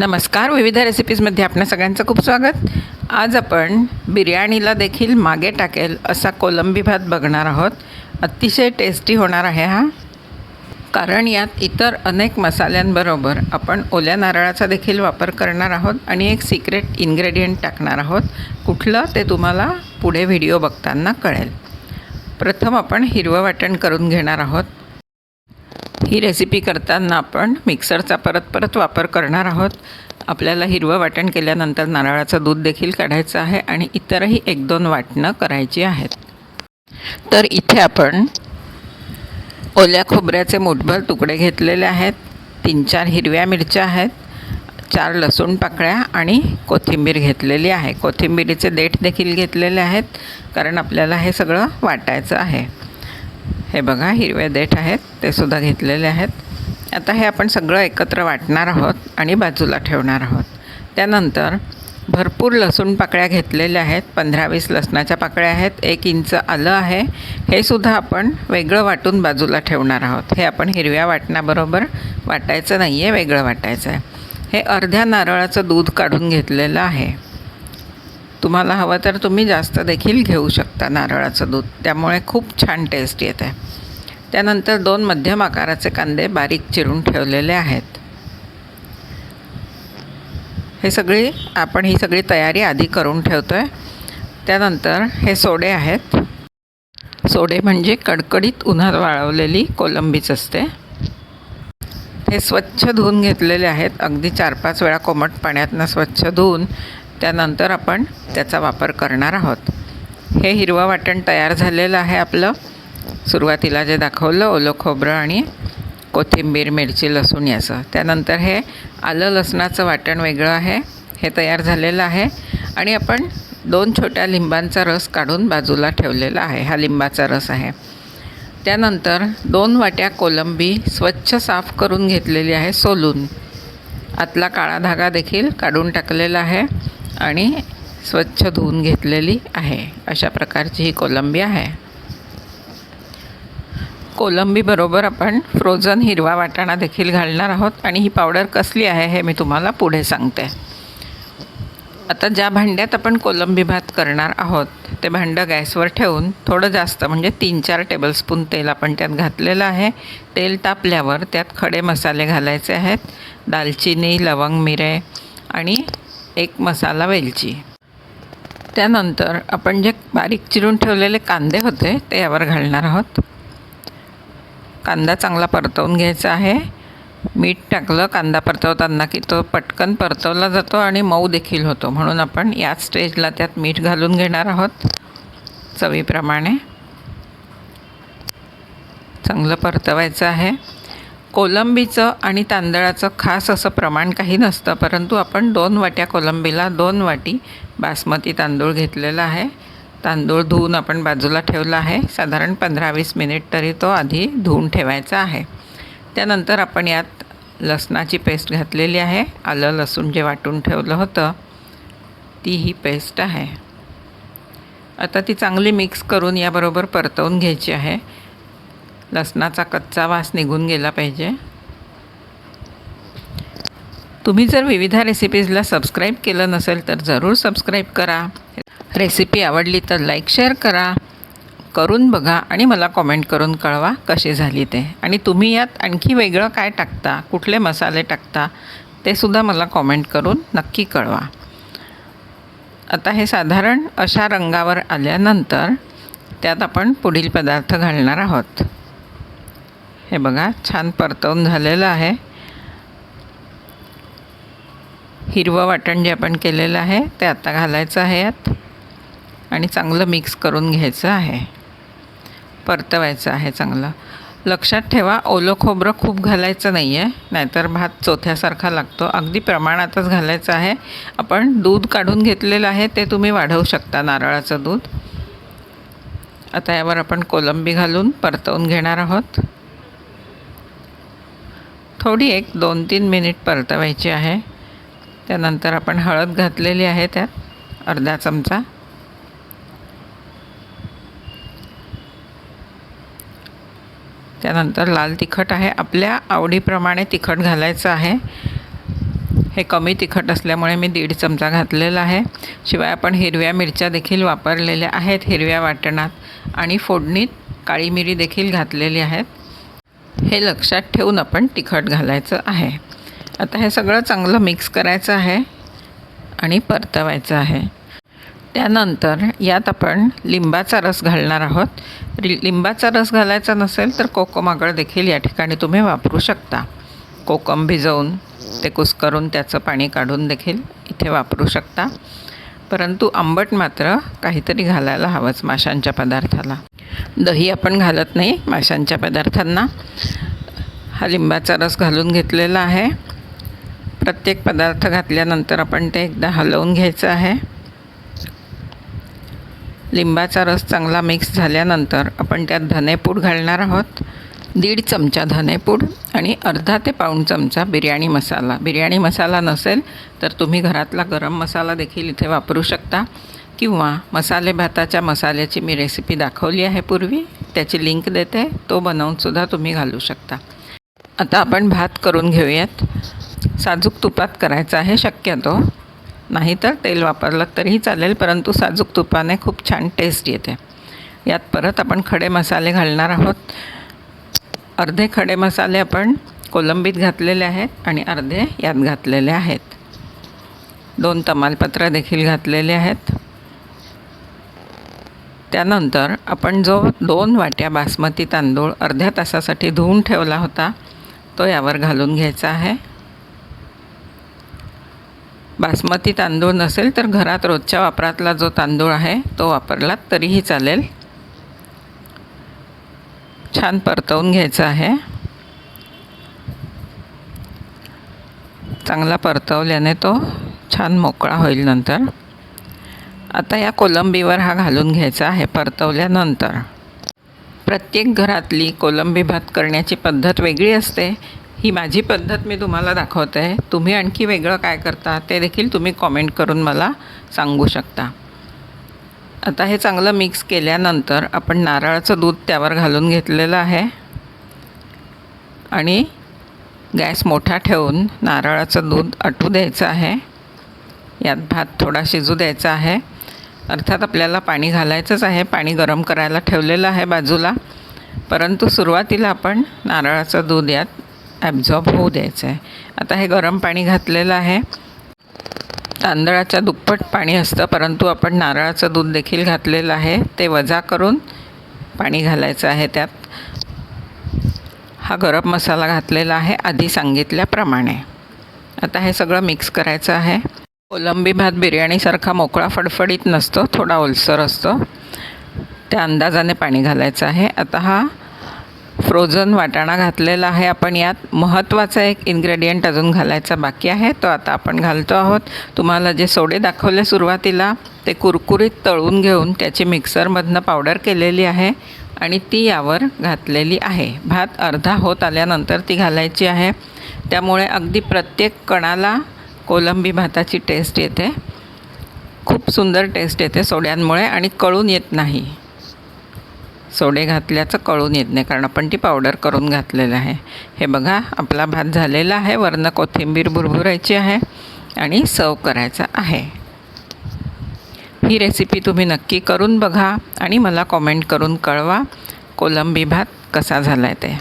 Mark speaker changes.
Speaker 1: नमस्कार. विविध रेसिपीजमध्ये आपल्या सगळ्यांचं खूप स्वागत. आज आपण बिर्याणीला देखील मागे टाकेल असा कोलंबी भात बघणार आहोत. अतिशय टेस्टी होणार आहे हा. कारण यात इतर अनेक मसाल्यांबरोबर आपण ओल्या नारळाचा देखील वापर करणार आहोत आणि एक सिक्रेट इन्ग्रेडियंट टाकणार आहोत. कुठलं ते तुम्हाला पुढे व्हिडिओ बघताना कळेल. प्रथम आपण हिरवं वाटण करून घेणार आहोत. ही रेसिपी करताना आपण मिक्सरचा परत परत वापर करणार आहोत. आपल्याला हिरवं वाटण केल्यानंतर नारळाचं दूध देखील काढायचं आहे आणि इतरही एक दोन वाटणं करायची आहेत. तर इथे आपण ओल्या खोबऱ्याचे मुठभर तुकडे घेतलेले आहेत. तीन चार हिरव्या मिरच्या आहेत. चार लसूण पाकळ्या आणि कोथिंबीर घेतलेली आहे. कोथिंबिरीचे देठ देखील घेतलेले आहेत. कारण आपल्याला हे सगळं वाटायचं आहे. हे बघा हिरवे देठ आहेत ते सुद्धा घेतलेले आहेत. आता हे आपण सगळं एकत्र वाटणार आहोत आणि बाजूला ठेवणार आहोत. त्यानंतर भरपूर लसूण पाकळ्या घेतलेल्या आहेत पंधरा वीस लसणाच्या पाकळ्या आहेत एक इंच आलं आहे. हे सुद्धा आपण वेगळं वाटून बाजूला ठेवणार आहोत. हे आपण हिरव्या वाटण्याबरोबर वाटायचं नाही आहे वेगळं वाटायचं आहे हे अर्ध्या नारळाचं दूध काढून घेतलेलं आहे. तुम्हाला हवं तर तुम्ही जास्त देखील घेऊ शकता नारळाचं दूध. त्यामुळे खूप छान टेस्ट येते. त्यानंतर दोन मध्यम आकाराचे कांदे बारीक चिरून ठेवलेले आहेत. हे सगळी आपण ही सगळी तयारी आधी करून ठेवतो आहे त्यानंतर हे सोडे आहेत. सोडे म्हणजे कडकडीत उन्हात वाळवलेली कोलंबीच असते. हे स्वच्छ धुवून घेतलेले आहेत. अगदी चार पाच वेळा कोमट पाण्यातनं स्वच्छ धुवून त्यानंतर आपण त्याचा वापर करणार आहोत. हे हिरवं वाटण तयार झालेलं आहे आपलं. सुरुवातीला जे दाखवलं ओलं खोबरं आणि कोथिंबीर मिरची लसूण याचं. त्यानंतर हे आलं लसणाचं वाटण वेगळं आहे. हे तयार झालेलं आहे. आणि आपण दोन छोट्या लिंबांचा रस काढून बाजूला ठेवलेला आहे. हा लिंबाचा रस आहे. त्यानंतर दोन वाट्या कोलंबी स्वच्छ साफ करून घेतलेली आहे सोलून. आतला काळा धागा देखील काढून टाकलेला आहे. आणि स्वच्छ धुवून घेतलेली आहे. अशा प्रकारची ही कोलंबी आहे. कोलंबीबरोबर आपण फ्रोझन हिरवा वाटाणा देखील घालणार आहोत आणि ही पावडर कसली आहे हे मी तुम्हाला पुढे सांगते. आता ज्या भांड्यात आपण कोलंबी भात करणार आहोत ते भांडं गॅसवर ठेवून थोडं जास्त म्हणजे तीन चार टेबलस्पून तेल आपण त्यात घातलेलं आहे. तेल तापल्यावर त्यात खडे मसाले घालायचे आहेत. दालचिनी लवंग मिरे आणि एक मसाला वेलची. त्यानंतर आपण जे बारीक चिरून ठेवलेले कांदे होते ते यावर घालणार आहोत. कांदा चांगला परतवून घ्यायचा आहे. मीठ टाकलं कांदा परतवताना की तो पटकन परतवला जातो आणि मऊ देखील होतो म्हणून आपण याच स्टेजला त्यात मीठ घालून घेणार आहोत चवीप्रमाणे. चांगलं परतवायचं आहे. कोलंबीचं आणि तांदळाचं खास असं प्रमाण काही नसतं परंतु आपण दोन वाट्या कोलंबीला दोन वाटी बासमती तांदूळ घेतलेला आहे. तांदूळ धुवून आपण बाजूला ठेवला आहे. साधारण पंधरा वीस मिनिट तरी तो आधी धुवून ठेवायचा आहे. त्यानंतर आपण यात लसणाची पेस्ट घातलेली आहे. आलं लसूण जे वाटून ठेवलं होतं ती ही पेस्ट आहे. आता ती चांगली मिक्स करून याबरोबर परतवून घ्यायची आहे. लसणाचा कच्चा वास निघून गेला पाहिजे. तुम्ही जर विविधा रेसिपीजला सबस्क्राईब केलं नसेल तर जरूर सबस्क्राईब करा. रेसिपी आवडली तर लाईक शेअर करा. करून बघा आणि मला कॉमेंट करून कळवा कशी झाली ते. आणि तुम्ही यात आणखी वेगळं काय टाकता? कुठले मसाले टाकता? ते सुद्धा मला कॉमेंट करून नक्की कळवा. आता हे साधारण अशा रंगावर आल्यानंतर त्यात आपण पुढील पदार्थ घालणार आहोत. हे बघा छान परतवून झालेलं आहे. हिरवं वाटण जे आपण केलेलं आहे ते आता घालायचं आहे यात. आणि चांगलं मिक्स करून घ्यायचं आहे. परतवायचं आहे चांगलं. लक्षात ठेवा ओलं खोबरं खूप घालायचं नाही आहे नाहीतर भात चोथ्यासारखा लागतो. अगदी प्रमाणातच घालायचं आहे. आपण दूध काढून घेतलेलं आहे ते तुम्ही वाढवू शकता नारळाचं दूध. आता यावर आपण कोलंबी घालून परतवून घेणार आहोत. थोडी एक दोन तीन मिनिट परतवायची आहे. त्यानंतर आपण हळद घातलेली आहे त्यात अर्धा चमचा. त्यानंतर लाल तिखट आहे. आपल्या आवडीप्रमाणे तिखट घालायचं आहे. हे कमी तिखट असल्यामुळे मी दीड चमचा घातलेला आहे. शिवाय आपण हिरव्या मिरच्या देखील वापरलेल्या आहेत हिरव्या वाटणात. आणि फोडणीत काळी मिरी देखील घातलेली आहेत. हे लक्षात ठेवून आपण तिखट घालायचं आहे. आता हे सगळं चांगलं मिक्स करायचं आहे आणि परतवायचं आहे. त्यानंतर यात आपण लिंबाचा रस घालणार आहोत. रि लिंबाचा रस घालायचा नसेल तर कोकम आगळ देखील या ठिकाणी तुम्ही वापरू शकता. कोकम भिजवून ते कुस्करून त्याचं पाणी काढून देखील इथे वापरू शकता. परंतु आंबट मात्र काहीतरी घालायला हवंच माशांच्या पदार्थाला. दही आपण घालत नाही माशांच्या पदार्थांना. हा लिंबाचा रस घालून घेतलेला आहे. प्रत्येक पदार्थ घातल्यानंतर आपण ते एकदा हलवून घ्यायचं आहे. लिंबाचा रस चांगला मिक्स झाल्यानंतर आपण त्यात धनेपूड घालणार आहोत. दीड चमचा धनेपूड आणि अर्धा ते पाऊण चमचा बिर्याणी मसाला. बिर्याणी मसाला नसेल तर तुम्ही घरातला गरम मसाला देखील इथे वापरू शकता. किंवा मसाले भाताच्या मसाल्याची मी रेसिपी दाखवली आहे पूर्वी. त्याची लिंक देते. तो बनवूनसुद्धा तुम्ही घालू शकता. आता आपण भात करून घेऊयात. साजूक तुपात करायचा आहे शक्यतो. नाहीतर तेल वापरलं तरीही चालेल परंतु साजूक तुपाने खूप छान टेस्ट येते. यात परत आपण खडे मसाले घालणार आहोत. अर्धे खडे मसाले आपण कोलंबीत घातलेले आहेत आणि अर्धे यात घातलेले आहेत. दोन तमालपत्र देखील घातलेले आहेत. त्यानंतर आपण जो दोन वाट्या बासमती तांदूळ अर्ध्या तासासाठी धुवून ठेवला होता तो यावर घालून घ्यायचा आहे. बासमती तांदूळ नसेल तर घरात रोजच्या वापरातला जो तांदूळ आहे तो वापरलात तरीही चालेल. छान परतवून घ्यायचा आहे. चांगला परतवल्याने तो छान मोकळा होईल नंतर. आता या कोलंबीवर हा घालून घ्यायचा आहे परतवल्यानंतर. प्रत्येक घरातली कोलंबी भात करण्याची पद्धत वेगळी असते. ही माझी पद्धत मी तुम्हाला दाखवते. आहे तुम्ही आणखी वेगळं काय करता ते देखील तुम्ही कॉमेंट करून मला सांगू शकता. आता हे चांगलं मिक्स केल्यानंतर आपण नारळाचं दूध त्यावर घालून घेतलेलं आहे. आणि गॅस मोठा ठेवून नारळाचं दूध आटू द्यायचं आहे. यात भात थोडा शिजू द्यायचा आहे. अर्थात आपल्याला पाणी घालायचंच आहे पाणी गरम करायला ठेवलेलं आहे बाजूला. परंतु सुरुवातीला आपण नारळाचं दूध यात ॲब्झॉर्ब होऊ द्यायचं आहे. आता हे गरम पाणी घातलेलं आहे. तांदळाच्या दुप्पट पाणी असतं परंतु आपण नारळाचं दूध देखील घातलेलं आहे. ते वजा करून पाणी घालायचं आहे त्यात. हा गरम मसाला घातलेला आहे आधी सांगितल्याप्रमाणे. आता हे सगळं मिक्स करायचं आहे. कोलंबी भात बिर्याणीसारखा मोकळा फडफडीत नसतो थोडा ओलसर असतो. त्या अंदाजाने पाणी घालायचं आहे. आता हा फ्रोझन वाटाणा घातलेला आहे आपण यात. महत्त्वाचा एक इन्ग्रेडियंट अजून घालायचा बाकी आहे. तो आता आपण घालतो आहोत. तुम्हाला जे सोडे दाखवले सुरुवातीला ते कुरकुरीत तळून घेऊन त्याची मिक्सरमधनं पावडर केलेली आहे आणि ती यावर घातलेली आहे. भात अर्धा होत आल्यानंतर ती घालायची आहे. त्यामुळे अगदी प्रत्येक कणाला कोलंबी भाताची टेस्ट येते. खूप सुंदर टेस्ट येते सोड्यांमुळे आणि कळून येत नाही. सोडे घातल्याचं कळून येत नाही कारण आपण ती पावडर करून घातलेलं आहे. हे बघा आपला भात झालेला आहे वरनं कोथिंबीर भुरभुरायची आहे आणि सर्व करायचा आहे. ही रेसिपी तुम्ही नक्की करून बघा आणि मला कॉमेंट करून कळवा कोलंबी भात कसा झाला आहे ते.